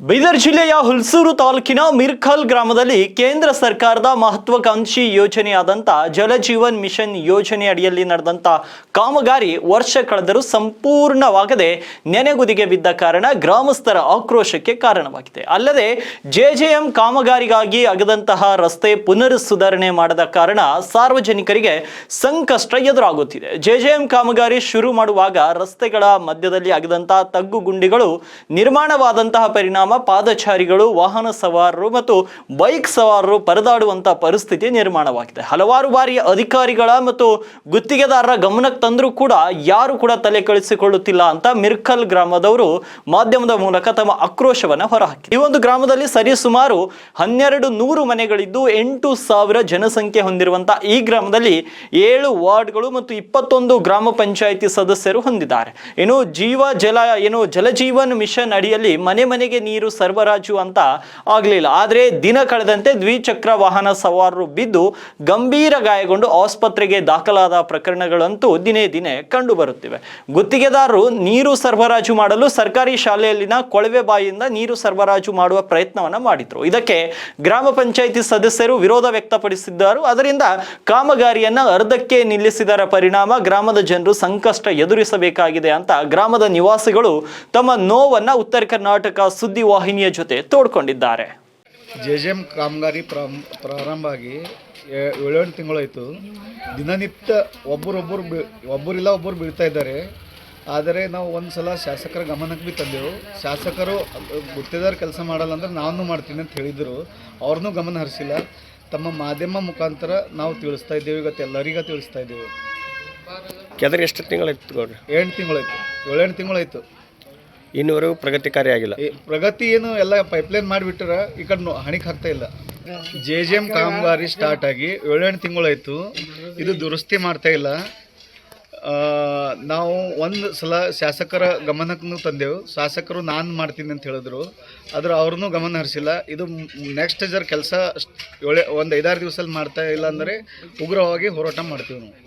ಬೀದರ್ ಜಿಲ್ಲೆಯ ಹುಲ್ಸೂರು ತಾಲೂಕಿನ ಮಿರ್ಖಲ್ ಗ್ರಾಮದಲ್ಲಿ ಕೇಂದ್ರ ಸರ್ಕಾರದ ಮಹತ್ವಾಕಾಂಕ್ಷಿ ಯೋಜನೆಯಾದಂಥ ಜಲಜೀವನ್ ಮಿಷನ್ ಯೋಜನೆ ಅಡಿಯಲ್ಲಿ ನಡೆದಂಥ ಕಾಮಗಾರಿ ವರ್ಷ ಕಳೆದರೂ ಸಂಪೂರ್ಣವಾಗದೆ ನೆನೆಗುದಿಗೆ ಬಿದ್ದ ಕಾರಣ ಗ್ರಾಮಸ್ಥರ ಆಕ್ರೋಶಕ್ಕೆ ಕಾರಣವಾಗಿದೆ. ಅಲ್ಲದೆ ಜೆಜೆಎಂ ಕಾಮಗಾರಿಗಾಗಿ ಆಗದಂತಹ ರಸ್ತೆ ಪುನರ್ ಸುಧಾರಣೆ ಮಾಡದ ಕಾರಣ ಸಾರ್ವಜನಿಕರಿಗೆ ಸಂಕಷ್ಟ ಎದುರಾಗುತ್ತಿದೆ. ಜೆಜೆಎಂ ಕಾಮಗಾರಿ ಶುರು ಮಾಡುವಾಗ ರಸ್ತೆಗಳ ಮಧ್ಯದಲ್ಲಿ ಆಗದಂತಹ ತಗ್ಗು ಗುಂಡಿಗಳು ನಿರ್ಮಾಣವಾದಂತಹ ಪರಿಣಾಮ ಪಾದಚಾರಿಗಳು, ವಾಹನ ಸವಾರರು ಮತ್ತು ಬೈಕ್ ಸವಾರರು ಪರದಾಡುವಂತಹ ಪರಿಸ್ಥಿತಿ ನಿರ್ಮಾಣವಾಗಿದೆ. ಹಲವಾರು ಬಾರಿ ಅಧಿಕಾರಿಗಳ ಮತ್ತು ಗುತ್ತಿಗೆದಾರರ ಗಮನಕ್ಕೆ ತಂದರೂ ಕೂಡ ಯಾರು ಕೂಡ ತಲೆ ಕಳಿಸಿಕೊಳ್ಳುತ್ತಿಲ್ಲ ಅಂತ ಮಿರ್ಕಲ್ ಗ್ರಾಮದವರು ಮಾಧ್ಯಮದ ಮೂಲಕ ತಮ್ಮ ಆಕ್ರೋಶವನ್ನು ಹೊರಹಾಕಿ ಈ ಒಂದು ಗ್ರಾಮದಲ್ಲಿ ಸರಿಸುಮಾರು ಹನ್ನೆರಡು ನೂರು ಮನೆಗಳಿದ್ದು ಎಂಟು ಸಾವಿರ ಜನಸಂಖ್ಯೆ ಹೊಂದಿರುವಂತಹ ಈ ಗ್ರಾಮದಲ್ಲಿ ಏಳು ವಾರ್ಡ್ಗಳು ಮತ್ತು ಇಪ್ಪತ್ತೊಂದು ಗ್ರಾಮ ಪಂಚಾಯಿತಿ ಸದಸ್ಯರು ಹೊಂದಿದ್ದಾರೆ. ಏನು ಜೀವ ಜಲ, ಏನು ಜಲಜೀವನ್ ಮಿಷನ್ ಅಡಿಯಲ್ಲಿ ಮನೆ ಮನೆಗೆ ನೀರು ಸರಬರಾಜು ಅಂತ ಆಗಲಿಲ್ಲ. ಆದರೆ ದಿನ ಕಳೆದಂತೆ ದ್ವಿಚಕ್ರ ವಾಹನ ಸವಾರರು ಬಿದ್ದು ಗಂಭೀರ ಗಾಯಗೊಂಡು ಆಸ್ಪತ್ರೆಗೆ ದಾಖಲಾದ ಪ್ರಕರಣಗಳಂತೂ ದಿನೇ ದಿನೇ ಕಂಡು ಬರುತ್ತಿವೆ. ಗುತ್ತಿಗೆದಾರರು ನೀರು ಸರಬರಾಜು ಮಾಡಲು ಸರ್ಕಾರಿ ಶಾಲೆಯಲ್ಲಿನ ಕೊಳವೆ ಬಾಯಿಯಿಂದ ನೀರು ಸರಬರಾಜು ಮಾಡುವ ಪ್ರಯತ್ನವನ್ನ ಮಾಡಿದ್ರು. ಇದಕ್ಕೆ ಗ್ರಾಮ ಪಂಚಾಯಿತಿ ಸದಸ್ಯರು ವಿರೋಧ ವ್ಯಕ್ತಪಡಿಸಿದ್ದರು. ಅದರಿಂದ ಕಾಮಗಾರಿಯನ್ನ ಅರ್ಧಕ್ಕೆ ನಿಲ್ಲಿಸಿದರ ಪರಿಣಾಮ ಗ್ರಾಮದ ಜನರು ಸಂಕಷ್ಟ ಎದುರಿಸಬೇಕಾಗಿದೆ ಅಂತ ಗ್ರಾಮದ ನಿವಾಸಿಗಳು ತಮ್ಮ ನೋವನ್ನ ಉತ್ತರ ಕರ್ನಾಟಕ ಸುದ್ದಿ ವಾಹಿನಿಯ ಜೊತೆ ತೋಡ್ಕೊಂಡಿದ್ದಾರೆ. ಜೆ ಜೆ ಎಂ ಕಾಮಗಾರಿ ಪ್ರಾರಂಭ ಪ್ರಾರಂಭ ಆಗಿ ಏ- ಏಳೆಂಟು ತಿಂಗಳಾಯಿತು. ದಿನನಿತ್ಯ ಒಬ್ಬರೊಬ್ಬರು ಬಿ ಒಬ್ಬರಿಲ್ಲ ಒಬ್ಬರು ಬೀಳ್ತಾ ಇದ್ದಾರೆ. ಆದರೆ ನಾವು ಒಂದು ಸಲ ಶಾಸಕರ ಗಮನಕ್ಕೆ ಭೀ ತಂದೆವು. ಶಾಸಕರು ಗುತ್ತಿದಾರ ಕೆಲಸ ಮಾಡಲ್ಲ ಅಂದ್ರೆ ನಾನು ಮಾಡ್ತೀನಿ ಅಂತ ಹೇಳಿದರು. ಅವ್ರನ್ನೂ ಗಮನ ಹರಿಸಿಲ್ಲ. ತಮ್ಮ ಮಾಧ್ಯಮ ಮುಖಾಂತರ ನಾವು ತಿಳಿಸ್ತಾ ಇದ್ದೇವೆ ಇವತ್ತು ಎಲ್ಲರಿಗ ತಿಳಿಸ್ತಾ ಇದ್ದೇವೆ. ಕೆದರ್ ಎಷ್ಟು ತಿಂಗಳಾಯ್ತು ಗೌಡ್ರಿ? ಎಂಟು ತಿಂಗಳಾಯ್ತು. ಏಳೆಂಟು ತಿಂಗಳಾಯ್ತು. ಇನ್ನೂವರೆಗೂ ಪ್ರಗತಿ ಕಾರ್ಯ ಆಗಿಲ್ಲ. ಈ ಪ್ರಗತಿ ಏನು ಎಲ್ಲ ಪೈಪ್ಲೈನ್ ಮಾಡಿಬಿಟ್ಟಾರ ಈ ಕಡೆ ನೋ- ಹಣಿಗೆ ಹಾಕ್ತಾ ಇಲ್ಲ. ಜೆ ಜೆ ಎಂ ಕಾಮಗಾರಿ ಸ್ಟಾರ್ಟ್ ಆಗಿ ಏಳೆಂಟು ತಿಂಗಳಾಯ್ತು. ಇದು ದುರಸ್ತಿ ಮಾಡ್ತಾ ಇಲ್ಲ. ಆ, ನಾವು ಒಂದು ಸಲ ಶಾಸಕರ ಗಮನಕ್ಕೂ ತಂದೆವು. ಶಾಸಕರು ನಾನು ಮಾಡ್ತೀನಿ ಅಂತ ಹೇಳಿದ್ರು. ಆದ್ರೆ ಅವ್ರನ್ನೂ ಗಮನ ಹರಿಸಿಲ್ಲ. ಇದು ನೆಕ್ಸ್ಟ್ ಜರ್ ಕೆಲಸ ಏಳೆ ಒಂದು ಐದಾರು ದಿವಸದಲ್ಲಿ ಮಾಡ್ತಾ ಇಲ್ಲ ಅಂದರೆ ಉಗ್ರವಾಗಿ ಹೋರಾಟ ಮಾಡ್ತೀವಿ ನಾವು.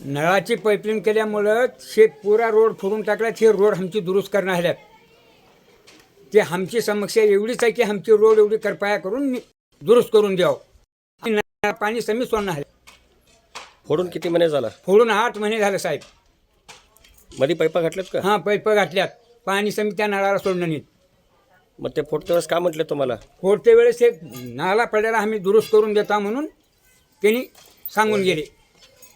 नळाची पाईपलाईन केल्यामुळं हे पुरा रोड फोडून टाकला हे रोड आमची दुरुस्त करणार आहेत ते आमची समस्या एवढीच आहे की आमची रोड एवढी करपाया करून दुरुस्त करून द्यावं. पाणी समी सोडणार आहे फोडून किती महिने झाला? फोडून आठ महिने झाले साहेब. मध्ये पाईपा घातल्यात का? हां पैप घातल्यात. पाणी समी त्या नळाला सोडणं नाही. मग ते फोडते वेळेस का म्हटले तुम्हाला? फोडते वेळेस हे नाला पडलेला आम्ही दुरुस्त करून देता म्हणून त्यांनी सांगून गेले.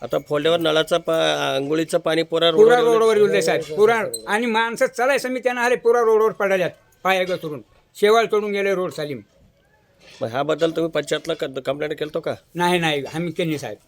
आता फोडल्यावर नळाचा पा आंघोळीचं पाणी पुरा पुरा रोड रोडवर येऊ दे साहेब. पुरा आणि माणसं चलायचं मी त्यांना आले पुरा रोडवर पडाल्यात. पाया घसरून शेवाळ तोडून गेले रोड सालीम. मग ह्याबद्दल तुम्ही पंचायतला कंप्लेंट केलतो का? नाही नाही. आम्ही केली साहेब.